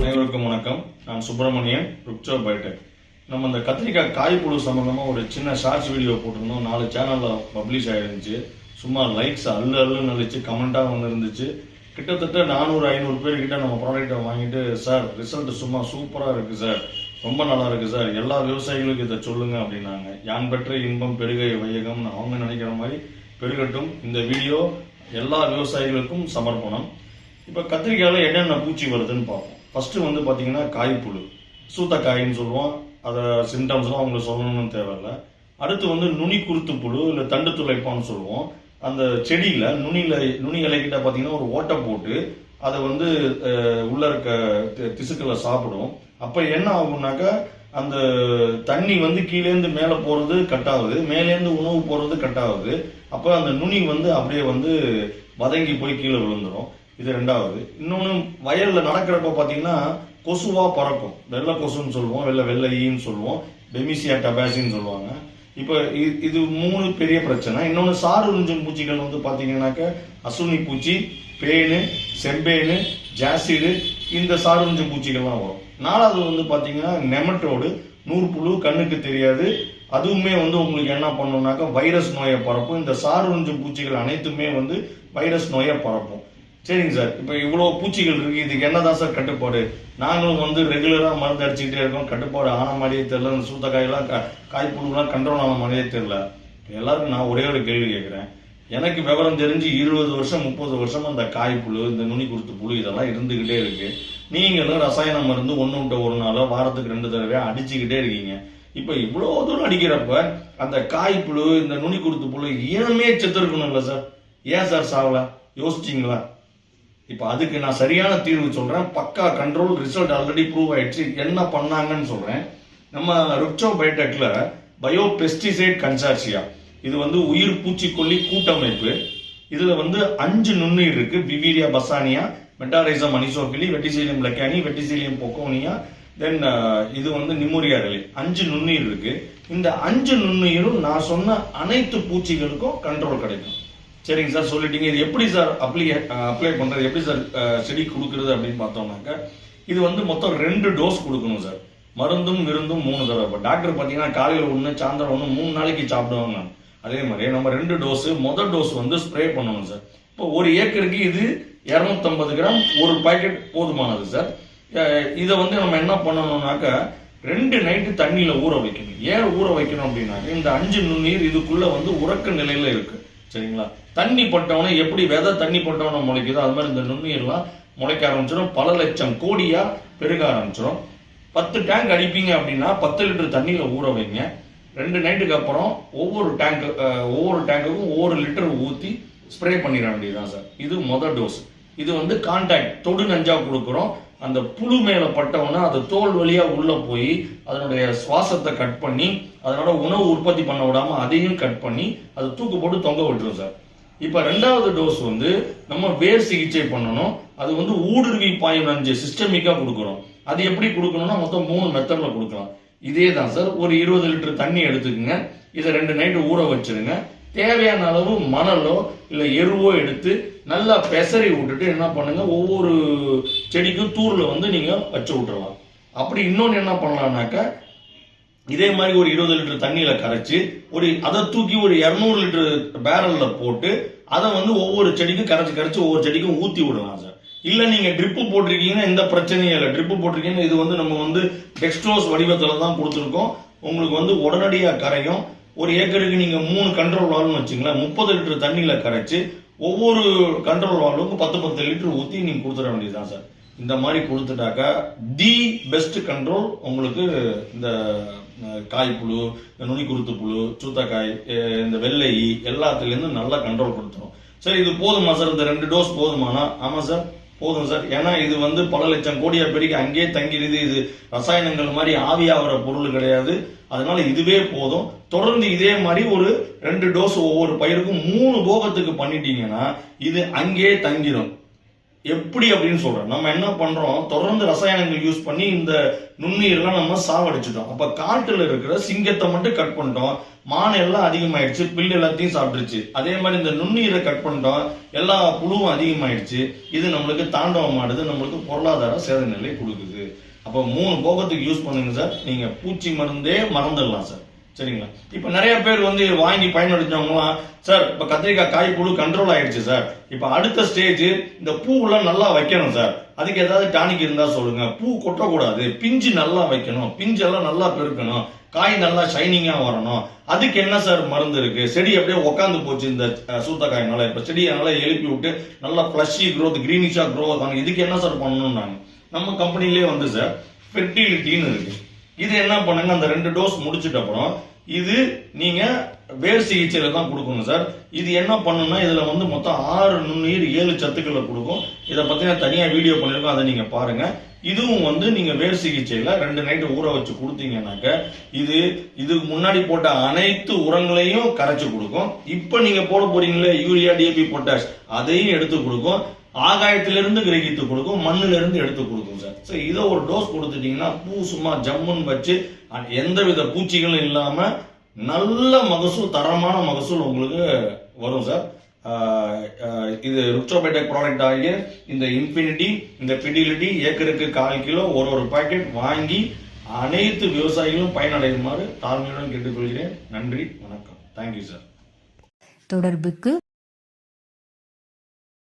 அனைவருக்கும் வணக்கம். நான் சுப்பிரமணியன் ருக்சோ பயோடெக். நம்ம இந்த கத்திரிக்காய் காய்ப்புழு சம்பந்தமா ஒரு சின்ன ஷார்ட்ஸ் வீடியோ போட்டிருந்தோம். நாலு சேனல்ல பப்ளிஷ் ஆயிருந்துச்சு. சும்மா லைக்ஸ் அல்லு அல்லுன்னு இருந்துச்சு கமெண்ட்டாக வந்து இருந்துச்சு. கிட்டத்தட்ட நானூறு ஐநூறு பேர்கிட்ட நம்ம ப்ராடக்ட்டை வாங்கிட்டு சார் ரிசல்ட் சும்மா சூப்பராக இருக்குது சார் ரொம்ப நல்லா இருக்குது சார் எல்லா விவசாயிகளுக்கும் இதை சொல்லுங்கள் அப்படின்னாங்க. யான் பெற்ற இன்பம் பெருகை வையகம்னு அவங்க நினைக்கிற மாதிரி பெருகட்டும். இந்த வீடியோ எல்லா விவசாயிகளுக்கும் சமர்ப்பணம். இப்போ கத்திரிக்காயில் என்னென்ன பூச்சி வருதுன்னு பார்ப்போம். ஃபர்ஸ்ட் வந்து பார்த்தீங்கன்னா காய்ப்புழு. சூத்தக்காயின்னு சொல்லுவோம். அதை சிம்டம்ஸ்லாம் அவங்களுக்கு சொல்லணும்னு தேவையில்ல. அடுத்து வந்து நுனி குருத்து புழு இல்லை தண்டு துளைப்பான்னு சொல்லுவோம். அந்த செடியில் நுனியில் நுனி இலைக்கிட்ட பார்த்தீங்கன்னா ஒரு ஓட்டை போட்டு அதை வந்து உள்ளே உள்ள இருக்க தி- திசுக்களை சாப்பிடும். அப்போ என்ன ஆகும்னாக்கா அந்த தண்ணி வந்து கீழேந்து மேலே போறது கட் ஆகுது மேலேந்து உணவு போறது கட் ஆகுது அப்ப அந்த நுனி வந்து அப்படியே வந்து வதங்கி போய் கீழே விழுந்துடும் இது ரெண்டாவது. இன்னொன்னு வயல்ல நடக்கிறப்ப பாத்தீங்கன்னா கொசுவா பறக்கும். வெள்ளை கொசுன்னு சொல்லுவோம் வெள்ளை வெள்ளை ஈன்னு சொல்லுவோம். பெமிசியா டபாசின்னு சொல்லுவாங்க. இப்போ இது மூணு பெரிய பிரச்சனை. இன்னொன்று சாறு உறிஞ்சும் பூச்சிகள் வந்து பார்த்தீங்கன்னாக்க அசுனி பூச்சி பேனு செம்பேனு ஜாசிடு இந்த சாறு உறிஞ்சும் பூச்சிகள்லாம் வரும். நாலாவது வந்து பார்த்தீங்கன்னா நெமட்டோடு நூற்புழு கண்ணுக்கு தெரியாது. அதுவுமே வந்து உங்களுக்கு என்ன பண்ணும்னாக்கா வைரஸ் நோயை பரப்பும். இந்த சாறு பூச்சிகள் அனைத்துமே வந்து வைரஸ் நோயை பரப்பும். சரிங்க சார். இப்போ இவ்வளோ பூச்சிகள் இருக்கு. இதுக்கு என்னதான் சார் கட்டுப்பாடு? நாங்களும் வந்து ரெகுலராக மருந்து அடிச்சுக்கிட்டே இருக்கோம். கட்டுப்பாடு ஆன மாதிரியே தெரியல. இந்த சூத்த காயெல்லாம் கா- காய்ப்புழுலாம் கண்ட்ரோல் ஆன மாதிரியே தெரியல. எல்லாருக்கும் நான் ஒரே ஒரு கேள்வி கேட்குறேன். எனக்கு விவரம் தெரிஞ்சு இருபது வருஷம் முப்பது வருஷமும் அந்த காய் காய்ப்புழு இந்த நுனி குருத்து புழு இதெல்லாம் இருந்துக்கிட்டே இருக்குது நீங்களும் ரசாயன மருந்து ஒன்று விட்ட ஒரு நாளோ வாரத்துக்கு ரெண்டு தடவை அடிச்சுக்கிட்டே இருக்கீங்க. இப்போ இவ்வளோ தூரம் அடிக்கிறப்ப அந்த காய்ப்புழு இந்த நுனி குருத்து புழு இனமே செத்துருக்கணும்ல சார். ஏன் சார் சாவல யோசிச்சிங்களா? இப்போ அதுக்கு நான் சரியான தீர்வு சொல்கிறேன் பக்கா கண்ட்ரோல் ரிசல்ட் ஆல்ரெடி ப்ரூவ் ஆயிடுச்சு. என்ன பண்ணாங்கன்னு சொல்கிறேன் நம்ம ருக்சோ பயோடெக்ல பயோ பெஸ்டிசைட் கன்சார்சியா இது வந்து உயிர் பூச்சிக்கொல்லி கூட்டமைப்பு. இதில் வந்து அஞ்சு நுண்ணுயிர் இருக்குது Beauveria bassiana Metarhizium anisopliae Verticillium lecanii Verticillium Pochonia then uh, இது வந்து நிமோரியா அஞ்சு நுண்ணுயிர் இருக்கு. இந்த அஞ்சு நுண்ணுயிரும் நான் சொன்ன அனைத்து பூச்சிகளுக்கும் கண்ட்ரோல் கிடைக்கும். சரிங்க சார் சொல்லிட்டீங்க. இது எப்படி சார் அப்ளை அப்ளை uh, பண்றது? எப்படி சார் uh, செடி கொடுக்கறது அப்படின்னு பார்த்தோம்னாக்க இது வந்து மொத்தம் ரெண்டு டோஸ் கொடுக்கணும் சார். மருந்தும் விருந்தும் மூணு தடவை. இப்போ டாக்டர் பார்த்தீங்கன்னா காலையில் ஒன்று சாயந்தரம் ஒன்று மூணு நாளைக்கு சாப்பிடுவாங்க அதே மாதிரி நம்ம ரெண்டு டோஸு முதல் டோஸ் வந்து ஸ்ப்ரே பண்ணணும் சார். இப்போ ஒரு ஏக்கருக்கு இது இரநூத்தம்பது கிராம் ஒரு பாக்கெட் போதுமானது சார் இதை வந்து நம்ம என்ன பண்ணணும்னாக்க ரெண்டு நைட்டு தண்ணியில் ஊற வைக்கணும். ஏன் ஊற வைக்கணும் அப்படின்னாக்க இந்த அஞ்சு நுண்ணீர் இதுக்குள்ள வந்து உறக்க நிலையில இருக்கு. சரிங்களா? தண்ணி பட்டவனே எப்படி விதை தண்ணி பட்டவன முளைக்குதோ அது மாதிரி இந்த நுண்ணுயிர்லாம் முளைக்க ஆரம்பிச்சிடும். பல லட்சம் கோடியா பெருக ஆரம்பிச்சிடும். பத்து டேங்க் அடிப்பீங்க அப்படின்னா பத்து லிட்டர் தண்ணியில் ஊற வைங்க. ரெண்டு நைட்டுக்கு அப்புறம் ஒவ்வொரு டேங்க் ஒவ்வொரு டேங்குக்கும் ஒவ்வொரு லிட்டர் ஊற்றி ஸ்ப்ரே பண்ணிட வேண்டியதுதான் சார் இது மொதல் டோஸ் இது வந்து கான்டாக்ட் தொடு நஞ்சா கொடுக்குறோம். அந்த புழு மேல பட்டவொன்னே அது தோல் வழியா உள்ள போய் அதனுடைய சுவாசத்தை கட் பண்ணி அதனோட உணவு உற்பத்தி பண்ண விடாம அதையும் கட் பண்ணி அது தூக்கு போட்டு தொங்க விட்டுரும் சார். இப்ப ரெண்டாவது டோஸ் வந்து நம்ம வேர் சிகிச்சை பண்ணணும். அது வந்து ஊடுருவி பாயும் நஞ்சு சிஸ்டமிக்கா கொடுக்குறோம். அது எப்படி கொடுக்கணும்னா மொத்தம் மூணு மெத்தட்ல கொடுக்கலாம். இதே தான் சார் ஒரு இருபது லிட்டர் தண்ணி எடுத்துக்கங்க. இதை ரெண்டு நைட்டு ஊற வச்சிருங்க. தேவையான அளவு மணலோ இல்ல எருவோ எடுத்து நல்லா பெசரி விட்டுட்டு என்ன பண்ணுங்க ஒவ்வொரு செடிக்கும் தூரில் வந்து நீங்கள் வச்சு விட்டுறலாம். அப்படி இன்னொன்று என்ன பண்ணலான்னாக்க இதே மாதிரி ஒரு இருபது லிட்டர் தண்ணியில் கரைச்சி ஒரு அதை தூக்கி ஒரு இரநூறு லிட்டர் பேரலில் போட்டு அதை வந்து ஒவ்வொரு செடிக்கும் கரைச்சி கரைச்சி ஒவ்வொரு செடிக்கும் ஊற்றி விடலாம் சார். இல்லை நீங்கள் ட்ரிப்பு போட்டிருக்கீங்கன்னா எந்த பிரச்சனையும் இல்லை. ட்ரிப்பு போட்டிருக்கீங்கன்னா இது வந்து நம்ம வந்து டெக்ஸ்ட்ரோஸ் வடிவத்தில் தான் கொடுத்துருக்கோம். உங்களுக்கு வந்து உடனடியாக கரையும். ஒரு ஏக்கருக்கு நீங்கள் மூணு கண்ட்ரோல் வால்வ்னு வச்சுங்களேன் முப்பது லிட்டர் தண்ணியில் கரைச்சி ஒவ்வொரு கண்ட்ரோல் வால்வுக்கும் பத்து பத்து லிட்டர் ஊற்றி நீங்கள் கொடுத்துட வேண்டியதுதான் சார் இந்த மாதிரி கொடுத்துட்டாக்கா தி பெஸ்ட் கண்ட்ரோல் உங்களுக்கு இந்த காய் காய்ப்புழு நுனி குருத்து புழு சூத்தக்காய் இந்த வெள்ளை எல்லாத்துலேருந்து நல்லா கண்ட்ரோல் கொடுத்துரும். சார் இது போதுமா சார் இந்த ரெண்டு டோஸ் போதுமானா? ஆமாம் சார் போதும் சார். ஏன்னா இது வந்து பல லட்சம் கோடியா பெருக்கி அங்கேயே தங்கிடுது. இது ரசாயனங்கள் மாதிரி ஆவியாகிற பொருள் கிடையாது. அதனால இதுவே போதும். தொடர்ந்து இதே மாதிரி ஒரு ரெண்டு டோஸ் ஒவ்வொரு பயிருக்கும் மூணு போகத்துக்கு பண்ணிட்டீங்கன்னா இது அங்கேயே தங்கிடும் எப்படி அப்படின்னு சொல்றேன். நம்ம என்ன பண்றோம்? தொடர்ந்து ரசாயனங்கள் யூஸ் பண்ணி இந்த நுண்ணுயிரெல்லாம் நம்ம சாவடிச்சிட்டோம். அப்ப காட்டுல இருக்கிற சிங்கத்தை மட்டும் கட் பண்ணிட்டோம். மான் எல்லாம் அதிகமாயிடுச்சு. பில்லு எல்லாத்தையும் சாப்பிட்டுருச்சு. அதே மாதிரி இந்த நுண்ணுயிரை கட் பண்ணிட்டோம். எல்லா புழுவும் அதிகமாயிடுச்சு. இது நம்மளுக்கு தாண்டவம் ஆடுது. நம்மளுக்கு பொருளாதார சேத நிலை கொடுக்குது. அப்போ மூணு போகத்துக்கு யூஸ் பண்ணுங்க சார். நீங்க பூச்சி மருந்தே மறந்துடலாம் சார். சரிங்களா? இப்ப நிறைய பேர் வந்து வாங்கி பயன்படுத்தினவங்களாம் சார் இப்ப கத்திரிக்காய் காய் புழு கண்ட்ரோல் ஆயிடுச்சு சார். இப்ப அடுத்த ஸ்டேஜ் இந்த பூவெல்லாம் நல்லா வைக்கணும் சார். அதுக்கு ஏதாவது டானிக் இருந்தா சொல்லுங்க. பூ கொட்டக்கூடாது. பிஞ்சு நல்லா வைக்கணும். பிஞ்செல்லாம் நல்லா பெருக்கணும். காய் நல்லா ஷைனிங்கா வரணும். அதுக்கு என்ன சார் மருந்து இருக்கு? செடி அப்படியே உட்காந்து போச்சு இந்த சூத்தக்காயினால. இப்ப செடியை நல்லா எழுப்பி விட்டு நல்லா ஃப்ளஷி க்ரோத் கிரீனிஷா க்ரோ ஆகணும் இதுக்கு என்ன சார் பண்ணணும் நாங்க நம்ம கம்பெனிலே வந்து சார் ஃபெர்டிலிட்டின்னு இருக்கு. இது என்ன பண்ணுங்க அந்த ரெண்டு டோஸ் முடிச்சிட்ட அப்புறம் இது நீங்க வேர் சிகிச்சையில தான் கொடுக்கணும் சார். இது என்ன பண்ணுன்னா இதுல வந்து மொத்தம் ஆறு நுண்ணுயிர் ஏழு சத்துக்களை கொடுக்கும். இதை பத்தி நான் தனியா வீடியோ பண்ணிருக்கோம் அதை நீங்க பாருங்க. இதுவும் வந்து நீங்க வேர் சிகிச்சையில ரெண்டு நைட்டு ஊற வச்சு கொடுத்தீங்கன்னாக்க இது இதுக்கு முன்னாடி போட்ட அனைத்து உரங்களையும் கரைச்சு கொடுக்கும். இப்ப நீங்க போட போறீங்களே யூரியா டிஏபி பொட்டாஷ் அதையும் எடுத்து கொடுக்கும். ஆகாயத்திலிருந்து கிரகித்து கொடுக்கும் மண்ணுல இருந்து எடுத்து கொடுக்கும் சார் ஸோ இதை ஒரு டோஸ் கொடுத்துட்டீங்கன்னா பூ சும்மா ஜம்முன்னு வச்சு எந்த வித பூச்சிகளும் இல்லாம நல்ல மகசூல் தரமான மகசூல் உங்களுக்கு வரும் சார் இது ருக்சோபேட்டக் ப்ராடக்ட் ஆகிய இந்த இன்ஃபினிட்டி இந்த பிடிலிட்டி ஏக்கருக்கு கால் கிலோ ஒரு ஒரு பாக்கெட் வாங்கி அனைத்து விவசாயிகளும் பயனடையுமாறு தாழ்மையுடன் கேட்டுக்கொள்கிறேன். நன்றி வணக்கம். தேங்க்யூ சார் தொடர்புக்கு